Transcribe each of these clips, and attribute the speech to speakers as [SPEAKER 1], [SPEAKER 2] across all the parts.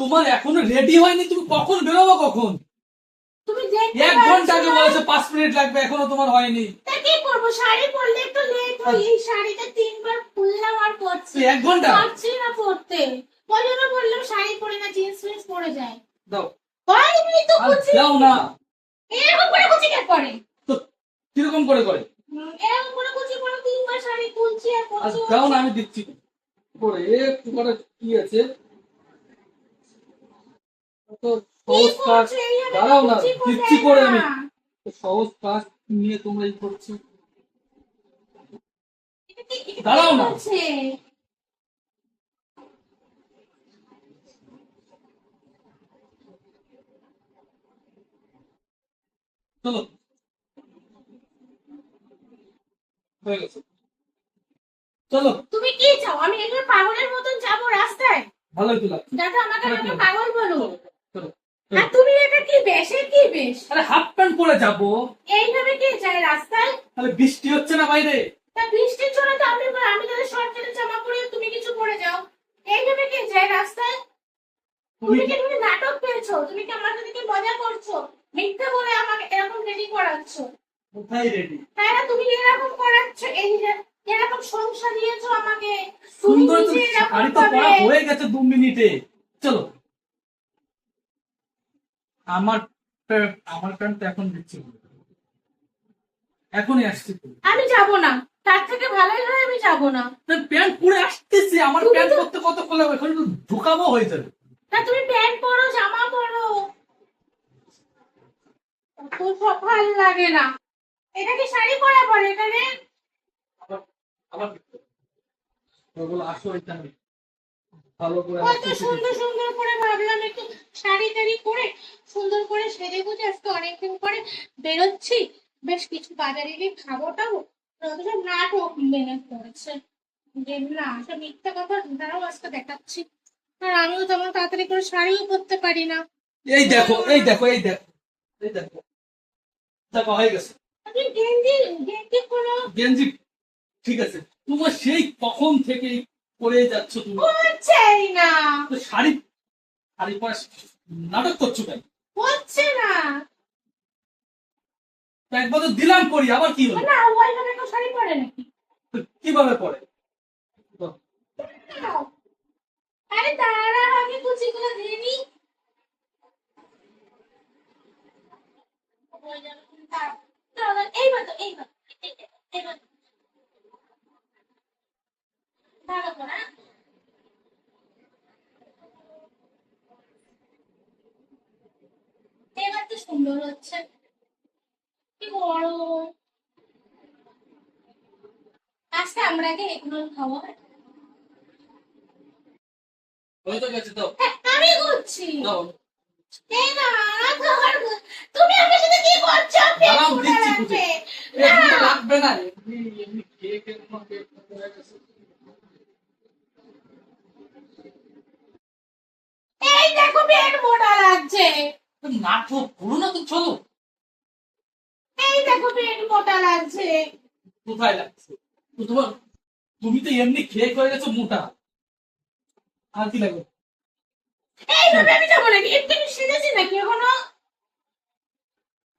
[SPEAKER 1] তোমার এখনও রেডি হয়নি? তুমি কখন বেরোবো কখন?
[SPEAKER 2] তুমি
[SPEAKER 1] এক ঘণ্টা আগে? বলেছে পাঁচ মিনিট লাগবে এখনও তোমার হয়নি।
[SPEAKER 2] তা কি করব? শাড়ি পরলে একটু লেট হয়। এই শাড়িটা তিনবার খুললাম আর পরছি।
[SPEAKER 1] এক ঘণ্টা?
[SPEAKER 2] পারছি না পরতে। ওই জন্য বললাম শাড়ি পরে না জিন্স ফিন্স পরে যায়।
[SPEAKER 1] দাও।
[SPEAKER 2] হয়নি তো কুচি
[SPEAKER 1] দাও না।
[SPEAKER 2] এরকম করে কুচি কে করে?
[SPEAKER 1] তো কীরকম করে করে?
[SPEAKER 2] এরকম করে কুচি করে তিনবার শাড়ি খুলছি আর
[SPEAKER 1] আর
[SPEAKER 2] পরছি।
[SPEAKER 1] দাও না আমি দিচ্ছি। করে একটু করে কি আছে? সহজ কাজ। দাঁড়াও না
[SPEAKER 2] কুচি করে
[SPEAKER 1] দিচ্ছি
[SPEAKER 2] দেয়
[SPEAKER 1] করে
[SPEAKER 2] না।
[SPEAKER 1] আমি সহজ কাজ নিয়ে তোমরা এই করছ। দাঁড়াও না। চলো। হয়ে গেছে। চলো।
[SPEAKER 2] তুমি কি চাও? আমি এগুলো পাগলের মতন যাব রাস্তায়।
[SPEAKER 1] ভালোই তো লাগছে।
[SPEAKER 2] যাতে আমাকে। পাগল বলো। আর তুমি এটা কি বেশ? কি বেশ?
[SPEAKER 1] আরে হাফ প্যান্ট পরে যাব।
[SPEAKER 2] এইভাবে কে যায় রাস্তায়?
[SPEAKER 1] তাহলে বৃষ্টি হচ্ছে না বাইরে?
[SPEAKER 2] তা বৃষ্টির জন্য তো আমি আমি তাহলে শর্ট প্যান্ট জামা পরে তুমি কিছু পরে যাও। এইভাবে কে যায় রাস্তায়?
[SPEAKER 1] তুমি
[SPEAKER 2] তুমি কি তুমি নাটক পেয়েছ? তুমি কি আমার সাথে কি মজা করছ? মিথ্যে বলে আমাকে এরকম রেডি করাচ্ছ?
[SPEAKER 1] কোথায় রেডি
[SPEAKER 2] তাই না তুমি এরকম করাচ্ছ? এই এরকম সংসার দিয়েছ আমাকে। তুমি
[SPEAKER 1] সুন্দর তো
[SPEAKER 2] নিজে এরকম
[SPEAKER 1] হয়ে গেছে দু মিনিটে। চলো। আমার আমার প্যান্ট এখন দিচ্ছি এখনই আসছি
[SPEAKER 2] আমি যাব না। তার থেকে ভালোই হয় আমি যাব না।
[SPEAKER 1] তা প্যান্ট পরে আসতেছি আমার প্যান্ট করতে কত এখন ঢুকাবো হয়ে যাবে।
[SPEAKER 2] তুমি প্যান্ট পরো জামা পরো। সব ভালো লাগে না। এটা কি শাড়ি পরা পরে এখানে
[SPEAKER 1] আবার ওগুলো আসো এখানে। ভালো করে
[SPEAKER 2] সুন্দর সুন্দর করে ভাবলাম একটু শাড়ি টাড়ি পরে সুন্দর করে সেজে গুজে আজকে অনেকদিন পরে বেরোচ্ছি। বেশ কিছু বাজারে গিয়ে খাব টাবো। অথচ নাটক মেনে করেছে। যে না সে মিথ্যা কথা তারাও আজকে দেখাচ্ছি। আর আমিও তেমন তাড়াতাড়ি করে শাড়িও পরতে পারি না।
[SPEAKER 1] এই দেখো এই দেখো এই দেখো এই দেখো। দেখো হয়ে গেছে।
[SPEAKER 2] গেঞ্জি গেঞ্জি কোনো
[SPEAKER 1] গেঞ্জি ঠিক আছে। তোমার সেই কখন থেকে পরে যাচ্ছ তুমি?
[SPEAKER 2] না।
[SPEAKER 1] শাড়ি শাড়ি পরে নাটক করছ কেন?
[SPEAKER 2] হচ্ছে না।
[SPEAKER 1] একবার তো দিলাম করি আবার কি হলো?
[SPEAKER 2] না ওইভাবে কেউ শাড়ি পরে নাকি?
[SPEAKER 1] কীভাবে পরে?
[SPEAKER 2] আরে দাঁড়া আগে কুচিগুলো দিয়ে নি এইবার তো এইবার। এই- এই- এইবার। ভালো করে হ্যাঁ? এবার তো সুন্দর হচ্ছে। কি বড় আজকে আমরা আগে এগুলো খাব?
[SPEAKER 1] হয়ে
[SPEAKER 2] আমি করছি তুমি আমার সাথে কি করছ? লাগবে। না,
[SPEAKER 1] এমনি লাগবে না এমনি এমনি খেয়ে খেয়ে তোমার পেট ফুলে হয়ে গেছে।
[SPEAKER 2] এই দেখো পেট মোটা লাগছে।
[SPEAKER 1] তো নাটক করো না তো চলো
[SPEAKER 2] এই দেখো পেট মোটা লাগছে।
[SPEAKER 1] কোথায় লাগছে তোমার তুমি তো এমনি খেয়ে হয়ে গেছো মোটা আর কি লাগবে
[SPEAKER 2] এইভাবে আমি যাব নাকি? একটু সেজেছি নাকি এখনও?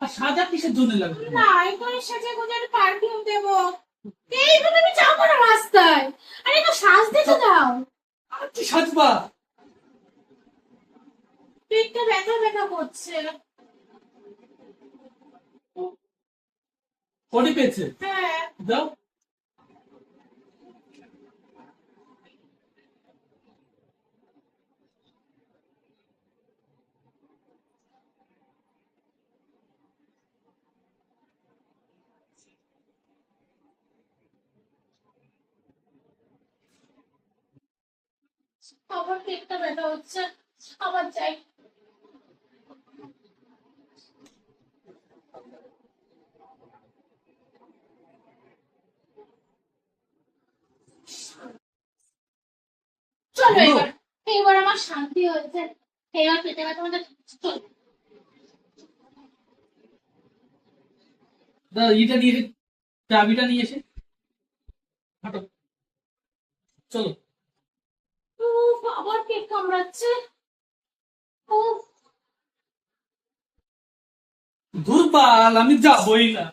[SPEAKER 1] আর সাজা কিসের জন্য লাগবে
[SPEAKER 2] না, এখনই সেজে গুজে একটু perfume দেবো। এইভাবে আমি যাব না রাস্তায়। আরে একটু সাজতে তো দাও।
[SPEAKER 1] আর কি সাজবা
[SPEAKER 2] পেটটা ব্যথা ব্যথা করছে।
[SPEAKER 1] পটি পেয়েছে
[SPEAKER 2] হ্যাঁ,
[SPEAKER 1] দাও
[SPEAKER 2] আবার পেটটা ব্যথা হচ্ছে। আবার যাই। চলো এবার আমার শান্তি হয়েছে। এবার চলো
[SPEAKER 1] ইটা চাবিটা নিয়ে এসে হাঁটো। চলো।
[SPEAKER 2] আবার পেট কামড়াচ্ছে।
[SPEAKER 1] ধুরপাল আমি যাবই না।